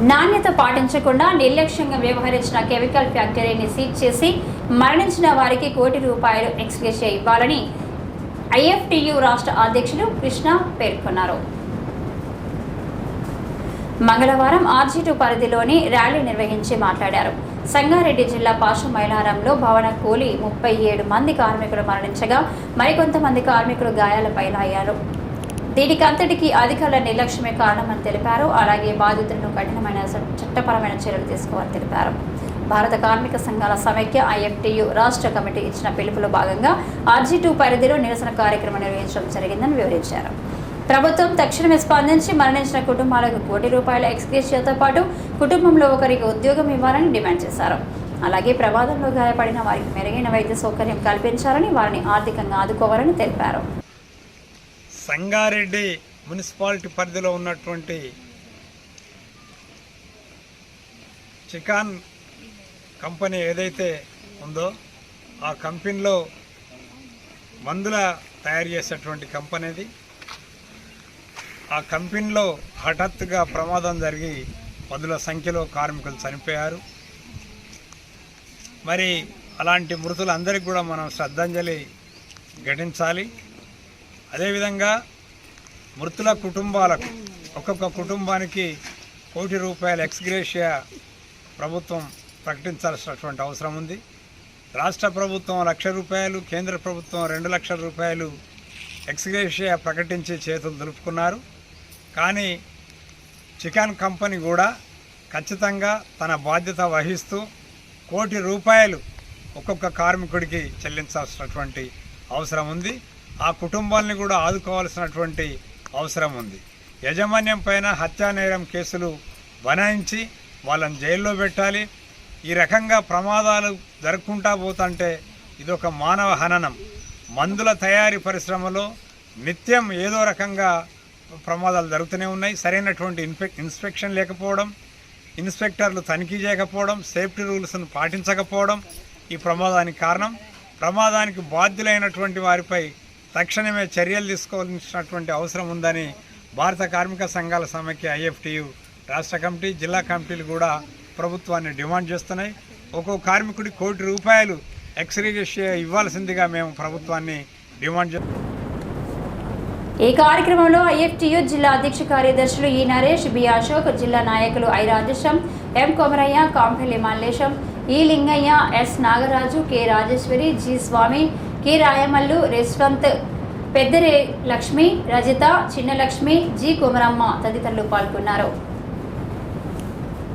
నాణ్యత పాటించకుండా నిర్లక్ష్యంగా వ్యవహరించిన కెమికల్ ఫ్యాక్టరీని సీజ్ చేసి మరణించిన వారికి కోటి రూపాయలు ఎక్స్గ్రేషియా ఇవ్వాలని ఐఎఫ్టియు రాష్ట్ర అధ్యక్షులు కృష్ణ పేర్కొన్నారు. మంగళవారం ఆర్జీటు పరిధిలోని ర్యాలీ నిర్వహించి మాట్లాడారు. సంగారెడ్డి జిల్లా పాష మైలారంలో భవన కూలి ముప్పై ఏడు మంది కార్మికులు మరణించగా మరికొంతమంది కార్మికులు గాయాలపైలయ్యారు దీనికి అంతటికి అధికారుల నిర్లక్ష్యమే కారణమని తెలిపారు. అలాగే బాధితులను కఠినమైన చట్టపరమైన చర్యలు తీసుకోవాలని తెలిపారు. భారత కార్మిక సంఘాల సమైక్య ఐఎఫ్టీయు రాష్ట్ర కమిటీ ఇచ్చిన పిలుపులో భాగంగా ఆర్జీ టూ పరిధిలో నిరసన కార్యక్రమం నిర్వహించడం జరిగిందని వివరించారు. ప్రభుత్వం తక్షణమే స్పందించి మరణించిన కుటుంబాలకు కోటి రూపాయల ఎక్స్గ్రేషియాతో పాటు కుటుంబంలో ఒకరికి ఉద్యోగం ఇవ్వాలని డిమాండ్ చేశారు. అలాగే ప్రమాదంలో గాయపడిన వారికి మెరుగైన వైద్య సౌకర్యం కల్పించాలని వారిని ఆర్థికంగా ఆదుకోవాలని తెలిపారు. సంగారెడ్డి మున్సిపాలిటీ పరిధిలో ఉన్నటువంటి చికాన్ కంపెనీ ఏదైతే ఉందో ఆ కంపెనీలో మందుల తయారు చేసేటువంటి కంపెనీ అది. ఆ కంపెనీలో హఠాత్తుగా ప్రమాదం జరిగి పదుల సంఖ్యలో కార్మికులు చనిపోయారు. మరి అలాంటి మృతులందరికీ కూడా మనం శ్రద్ధాంజలి ఘటించాలి. అదేవిధంగా మృతుల కుటుంబాలకు ఒక్కొక్క కుటుంబానికి కోటి రూపాయల ఎక్స్గ్రేషియా ప్రభుత్వం ప్రకటించాల్సినటువంటి అవసరం ఉంది. రాష్ట్ర ప్రభుత్వం లక్ష రూపాయలు కేంద్ర ప్రభుత్వం రెండు లక్షల రూపాయలు ఎక్స్గ్రేషియా ప్రకటించి చేతులు దులుపుకున్నారు. కానీ చికెన్ కంపెనీ కూడా ఖచ్చితంగా తన బాధ్యత వహిస్తూ కోటి రూపాయలు ఒక్కొక్క కార్మికుడికి చెల్లించాల్సినటువంటి అవసరం ఉంది. ఆ కుటుంబాలని కూడా ఆదుకోవాల్సినటువంటి అవసరం ఉంది. యజమాన్యం పైన హత్యా నేరం కేసులు బనాయించి వాళ్ళని జైల్లో పెట్టాలి. ఈ రకంగా ప్రమాదాలు జరుపుకుంటా పోతుంటే ఇదొక మానవ హననం. మందుల తయారీ పరిశ్రమలో నిత్యం ఏదో రకంగా ప్రమాదాలు జరుగుతూనే ఉన్నాయి. సరైనటువంటి ఇన్ఫెక్ ఇన్స్పెక్షన్ లేకపోవడం ఇన్స్పెక్టర్లు తనిఖీ చేయకపోవడం సేఫ్టీ రూల్స్ను పాటించకపోవడం ఈ ప్రమాదానికి కారణం. ప్రమాదానికి బాధ్యులైనటువంటి వారిపై తక్షణమే చర్యలు తీసుకోవాల్సినటువంటి అవసరం ఉందని భారత కార్మిక సంఘాల సమైక్య ఐఎఫ్టియు రాష్ట్ర కమిటీ జిల్లా కమిటీలు కూడా ప్రభుత్వాన్ని డిమాండ్ చేస్తున్నాయి. ఒక్కో కార్మికుడి కోటి రూపాయలు ఎక్స్రేషియా ఇవ్వాల్సిందిగా మేము ప్రభుత్వాన్ని డిమాండ్ చేస్తున్నాం ఈ కార్యక్రమంలో ఐఎఫ్టియు జిల్లా అధ్యక్ష కార్యదర్శులు ఈ నరేష్ బి అశోక్ జిల్లా నాయకులు I Rajesham M Komarayya Kampalli Mallesham E Lingaiah S Nagaraju K Rajeshwari G Swamy K Rayamallu Reshwanth పెద్దరే Lakshmi Rajitha Chinnalakshmi G Kumaramma తదితరులు పాల్గొన్నారు.